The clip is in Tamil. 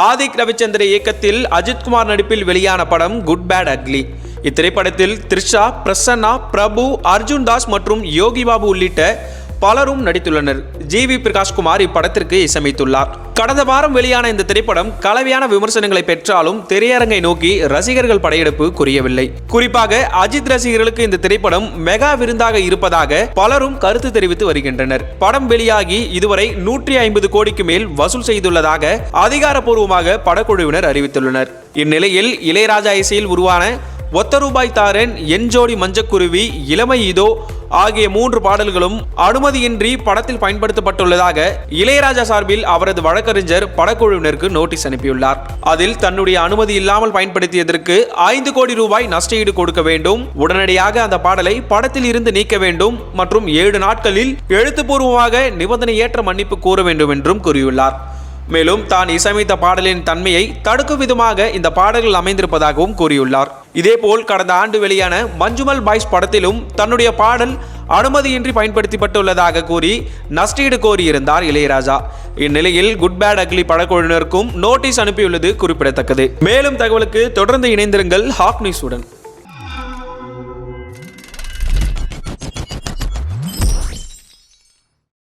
ஆதிக் ரவிச்சந்திர இயக்கத்தில் அஜித்குமார் நடிப்பில் வெளியான படம் குட் பேட் அக்லி இத்திரைப்படத்தில் த்ரிஷா பிரசன்னா பிரபு அர்ஜுன் தாஸ் மற்றும் யோகி பாபு உள்ளிட்ட பலரும் நடித்துள்ளனர். ஜி. வி. பிரகாஷ்குமார் இப்படத்திற்கு இசையமைத்துள்ளார். கடந்த வாரம் வெளியான இந்த திரைப்படம் கலவையான விமர்சனங்களை பெற்றாலும் திரையரங்கை நோக்கி ரசிகர்கள் படையெடுப்பு குறையவில்லை. குறிப்பாக அஜித் ரசிகர்களுக்கு இந்த திரைப்படம் மெகா விருந்தாக இருப்பதாக பலரும் கருத்து தெரிவித்து வருகின்றனர். படம் வெளியாகி இதுவரை நூற்றி ஐம்பது கோடிக்கு மேல் வசூல் செய்துள்ளதாக அதிகாரப்பூர்வமாக படக்குழுவினர் அறிவித்துள்ளனர். இந்நிலையில் இளையராஜா இசையில் உருவான ஒத்த ரூபாய் தாரன் என் ஜோடி மஞ்சக்குருவி இளமை இதோ ஆகிய மூன்று பாடல்களும் அனுமதியின்றி படத்தில் பயன்படுத்தப்பட்டுள்ளதாக இளையராஜா சார்பில் அவரது வழக்கறிஞர் படக்குழுவினருக்கு நோட்டீஸ் அனுப்பியுள்ளார். அதில் தன்னுடைய அனுமதி இல்லாமல் பயன்படுத்தியதற்கு ஐந்து கோடி ரூபாய் நஷ்டஈடு கொடுக்க வேண்டும். உடனடியாக அந்த பாடலை படத்தில் இருந்து நீக்க வேண்டும் மற்றும் ஏழு நாட்களில் எழுத்துப்பூர்வமாக நிபந்தனையேற்ற மன்னிப்பு கூற வேண்டும் என்றும் கூறியுள்ளார். மேலும் தான் இசையமைத்த பாடலின் தன்மையை தடுக்கும் விதமாக இந்த பாடல்கள் அமைந்திருப்பதாகவும் கூறியுள்ளார். இதேபோல் கடந்த ஆண்டு வெளியான மஞ்சுமல் பாய்ஸ் படத்திலும் தன்னுடைய பாடல் அனுமதியின்றி பயன்படுத்தப்பட்டுள்ளதாக கூறி நஷ்டீடு கோரியிருந்தார் இளையராஜா. இந்நிலையில் குட் பேட் அக்லி படக்குழுவினருக்கும் நோட்டீஸ் அனுப்பியுள்ளது குறிப்பிடத்தக்கது. மேலும் தகவலுக்கு தொடர்ந்து இணைந்திருங்கள் ஹாக் நியூஸுடன்